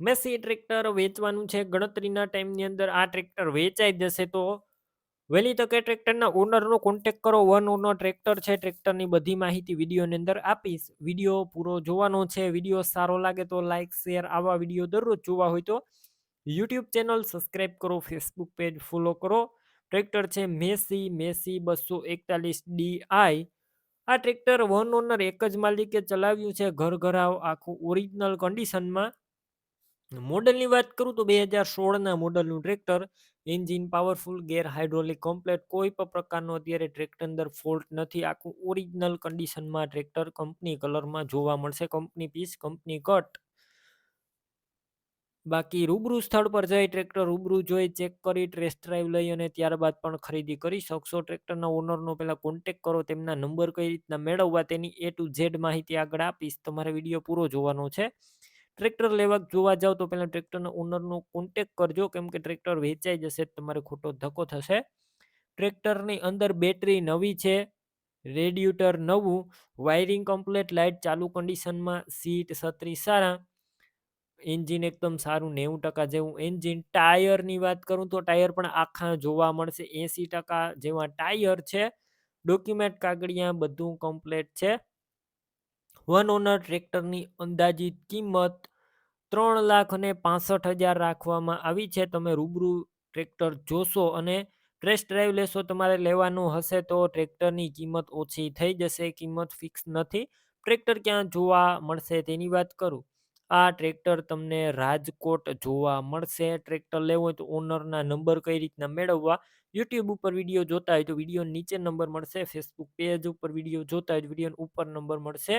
Massey tractor વેચવાનું છે. ગણતરીના ટાઈમની અંદર આ ટ્રેક્ટર વેચાઈ જશે તો વહેલી તકે ટ્રેક્ટરના ઓનરનો કોન્ટેક કરો. વન ઓનર ટ્રેક્ટર છે. ટ્રેક્ટરની બધી માહિતી વિડીયોની અંદર આપીશ. વીડિયો પૂરો જોવાનો છે. વીડિયો સારો લાગે તો લાઇક શેર આવા વીડિયો દરરોજ જોવા હોય તો યુટ્યુબ ચેનલ સબસ્ક્રાઈબ કરો. ફેસબુક પેજ ફોલો કરો. ટ્રેક્ટર છે મેસી મેસી બસો એકતાલીસ ડીઆઈ આ ટ્રેક્ટર વન ઓનર એક જ માલિકે ચલાવ્યું છે. ઘર ઘરાવ આખું ઓરિજિનલ કન્ડિશનમાં મોડલની વાત કરું તો બે હજાર સોળના મોડલનું tractor, engine powerful, gear hydraulic, complete, કોઈ પણ પ્રકારનો અત્યારે ટ્રેક્ટર અંદર ફોલ્ટ નથી. આખું ઓરિજિનલ કન્ડિશનમાં ટ્રેક્ટર કંપની કલરમાં જોવા મળશે. Company piece, company cut. બાકી રૂબરૂ સ્થળ પર જઈ ટ્રેક્ટર રૂબરૂ જોઈ, ચેક કરી, ટેસ્ટ ડ્રાઈવ લઈ અને ત્યારબાદ પણ ખરીદી કરી શકશો. ટ્રેક્ટરના ઓનરનો પહેલાં કોન્ટેક કરો, તેમના નંબર કઈ રીતના મેળવવા તેની એ ટુ ઝેડ માહિતી આગળ આપીશ. તમારે વીડિયો પૂરો જોવાનો છે. ટ્રેક્ટર લેવા જોવા જાઓ તો પહેલાં ટ્રેક્ટરના ઓનરનો કોન્ટેક કરજો. કેમ કે ટ્રેક્ટર વેચાઈ જશે, તમારે ખોટો ધક્કો થશે. ટ્રેક્ટરની અંદર બેટરી નવી છે રેડિયુટર નવું વાયરિંગ કમ્પ્લેટ લાઇટ ચાલુ કન્ડિશનમાં સીટ છત્રી સારા. એન્જિન એકદમ સારું, નેવું ટકા જેવું એન્જિન ટાયરની વાત કરું તો ટાયર પણ આખા જોવા મળશે. એંસી ટકા જેવા ટાયર છે. ડોક્યુમેન્ટ કાગળિયા બધું કમ્પ્લેટ છે. વન ઓનર ટ્રેક્ટરની અંદાજિત કિંમત ત્રણ લાખ અને પાસઠ હજાર રાખવામાં આવી છે. તમે રૂબરૂ ટ્રેક્ટર જોશો અને ટેસ્ટ ડ્રાઈવ લેશો તમારે લેવાનું હશે તો ટ્રેક્ટરની કિંમત ઓછી થઈ જશે, કિંમત ફિક્સ નથી. ટ્રેક્ટર ક્યાં જોવા મળશે તેની વાત કરું. આ ટ્રેક્ટર તમને રાજકોટ જોવા મળશે. ટ્રેક્ટર લેવું હોય તો ઓનરના નંબર કઈ રીતના મેળવવા? યુટ્યુબ ઉપર વીડિયો જોતા હોય તો વીડિયો નીચે નંબર મળશે. ફેસબુક પેજ ઉપર વીડિયો જોતા હોય તો વીડિયો ઉપર નંબર મળશે.